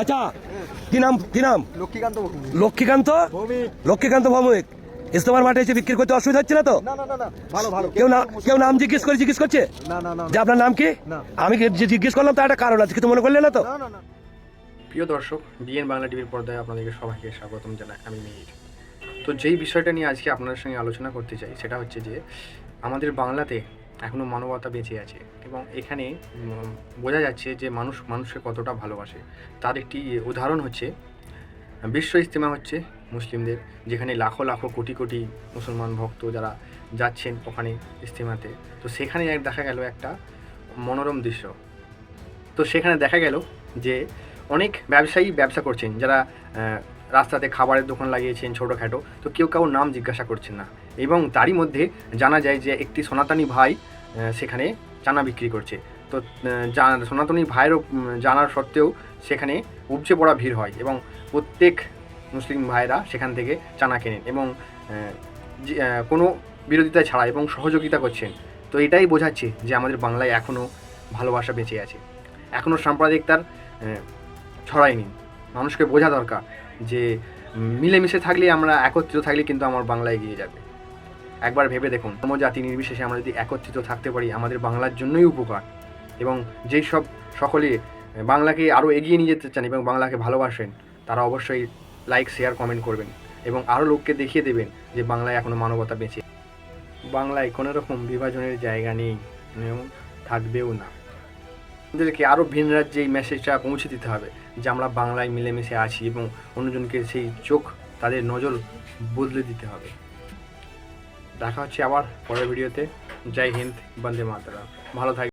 আচ্ছা কি নাম কি নাম? লক্ষ্মীকান্ত লক্ষ্মীকান্ত? লক্ষ্মীকান্ত ভৌমিক। ইস্তমার মাঠে এসে বিক্রি করতে অসুবিধা হচ্ছে না তো? না না না না ভালো ভালো। কেউ না কেউ নাম জিজ্ঞেস করে জিজ্ঞেস করছে? না না না যে আপনার নাম কি? আমি জিজ্ঞেস করলাম তার একটা কারণ আছে কিছু মনে করলে না তো? না না না। প্রিয় দর্শক বিএন বাংলা টিভির পর্দায় আপনাদেরকে সবাইকে স্বাগতম জানাই। আমি মিহির তো যেই বিষয়টা নিয়ে আজকে আপনাদের সঙ্গে আলোচনা করতে চাই সেটা হচ্ছে যে আমাদের বাংলাতে এখনও মানবতা বেঁচে আছে এবং এখানে বোঝা যাচ্ছে যে মানুষ, মানুষকে কতটা ভালোবাসে। তার একটি উদাহরণ হচ্ছে, বিশ্ব ইজতেমা হচ্ছে মুসলিমদের, যেখানে লাখো লাখো, কোটি কোটি মুসলমান ভক্ত যারা যাচ্ছেন ওখানে ইজতেমাতে। তো সেখানে এক দেখা গেল একটা মনোরম দৃশ্য। তো সেখানে দেখা গেল যে অনেক ব্যবসায়ী ব্যবসা করছেন, যারা রাস্তাতে খাবারের দোকান লাগিয়েছেন ছোটোখাটো, তো কেউ কাউ নাম জিজ্ঞাসা করছেন না। এবং তারই মধ্যে জানা যায় যে একটি সনাতনী ভাই সেখানে চানা বিক্রি করছে। তো সনাতনী ভাইয়েরও জানার সত্ত্বেও সেখানে উপচে পড়া ভিড় হয় এবং প্রত্যেক মুসলিম ভাইরা সেখান থেকে চানা কেনেন এবং কোনো বিরোধিতা ছাড়া এবং সহযোগিতা করছেন। তো এটাই বোঝাচ্ছে যে আমাদের বাংলায় এখনও ভালোবাসা বেঁচে আছে। এখনও সাম্প্রদায়িকতার ছড়ায়নি। মানুষকে বোঝা দরকার যে মিলেমিশে থাকলে আমরা একত্রিত থাকলে কিন্তু আমার বাংলা এগিয়ে যাবে। একবার ভেবে দেখুন কোনো জাতি নির্বিশেষে আমরা যদি একত্রিত থাকতে পারি, আমাদের বাংলার জন্যই উপকার। এবং যেই সব সকলে বাংলাকে আরও এগিয়ে নিয়ে যেতে চান এবং বাংলাকে ভালোবাসেন, তারা অবশ্যই লাইক, শেয়ার, কমেন্ট করবেন এবং আরও লোককে দেখিয়ে দেবেন যে বাংলায় এখনও মানবতা বেঁচে। বাংলায় কোনো রকম বিভাজনের জায়গা নেই থাকবেও না। আমাদেরকে আরও ভিন রাজ্যে এই মেসেজটা পৌঁছে দিতে হবে, যে আমরা বাংলায় মিলেমিশে আছি এবং অন্যজনকে সেই চোখ, তাদের নজর বদলে দিতে হবে। দেখা হচ্ছে আবার পরের ভিডিওতে জয় হিন্দ, বন্দে মাতারা ভালো থাকবে